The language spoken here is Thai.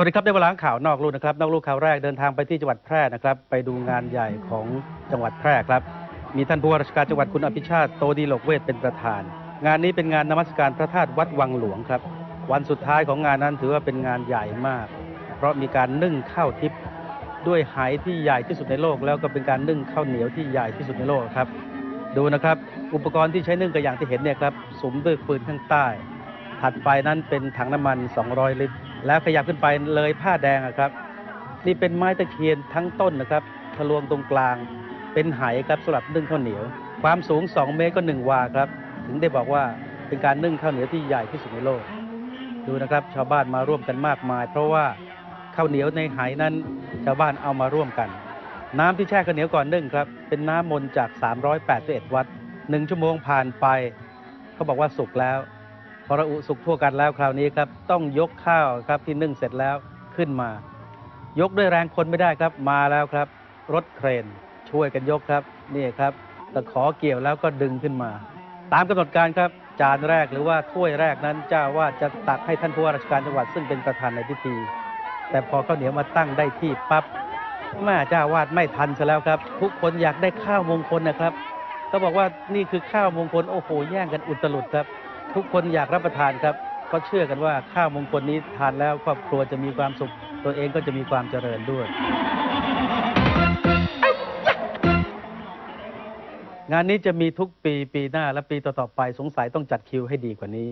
สวัสดีครับได้เวลาข่าวนอกลู่นะครับนอกลู่ข่าวแรกเดินทางไปที่จังหวัดแพร่นะครับ ไปดูงานใหญ่ของจังหวัดแพร่ครับ มีท่านผู้ว่าราชการจังหวัดคุณอภิชาติโตดีโลกเวทเป็นประธาน งานนี้เป็นงานนมัสการพระธาตุวัดวังหลวงครับ วันสุดท้ายของงานนั้นถือว่าเป็นงานใหญ่มาก เพราะมีการนึ่งข้าวทิพย์ด้วยไหที่ใหญ่ที่สุดในโลก แล้วก็เป็นการนึ่งข้าวเหนียวที่ใหญ่ที่สุดในโลกครับ ดูนะครับ อุปกรณ์ที่ใช้นึ่งก็อย่างที่เห็นเนี่ยครับสมด้วยฟืนข้างใต้ ถัดไปนั้นเป็นถังน้ำมัน 200 ลิตร แล้วขยับขึ้นไปเลยผ้าแดงครับ นี่เป็นไม้ตะเคียนทั้งต้นนะครับ ทะลวงตรงกลาง เป็นไหครับสำหรับนึ่งข้าวเหนียว ความสูง 2 เมตรก็ 1 วาครับ ถึงได้บอกว่าเป็นการนึ่งข้าวเหนียวที่ใหญ่ที่สุดในโลก ดูนะครับ ชาวบ้านมาร่วมกันมากมาย เพราะว่าข้าวเหนียวในไหนั้น ชาวบ้านเอามาร่วมกัน น้ำที่แช่ข้าวเหนียวก่อนนึ่งครับ เป็นน้ำมนจาก 381 วัตต์หนึ่งชั่วโมงผ่านไป เขาบอกว่าสุกแล้ว พอระอุสุกทั่วกันแล้วคราวนี้ครับต้องยกข้าวครับที่นึ่งเสร็จแล้วขึ้นมา ยกด้วยแรงคนไม่ได้ครับมาแล้วครับ รถเครนช่วยกันยกครับนี่ครับตะขอเกี่ยวแล้วก็ดึงขึ้นมา ตามกำหนดการครับจานแรกหรือว่าถ้วยแรกนั้นเจ้าว่าจะตักให้ท่านผู้ว่าราชการจังหวัดซึ่งเป็นประธานในพิธี แต่พอข้าวเหนียวมาตั้งได้ที่ปั๊บแม่เจ้าวาดไม่ทันซะแล้วครับ ทุกคนอยากได้ข้าวมงคลนะครับเขาบอกว่านี่คือข้าวมงคลโอ้โหแย่งกันอุตลุดครับ ทุกคนอยากรับประทานครับก็เชื่อกันว่าข้าวมงคลนี้ทานแล้วครอบครัวจะมีความสุข ตัวเองก็จะมีความเจริญด้วย งานนี้จะมีทุกปีปีหน้าและปีต่อๆไปสงสัยต้องจัดคิวให้ดีกว่านี้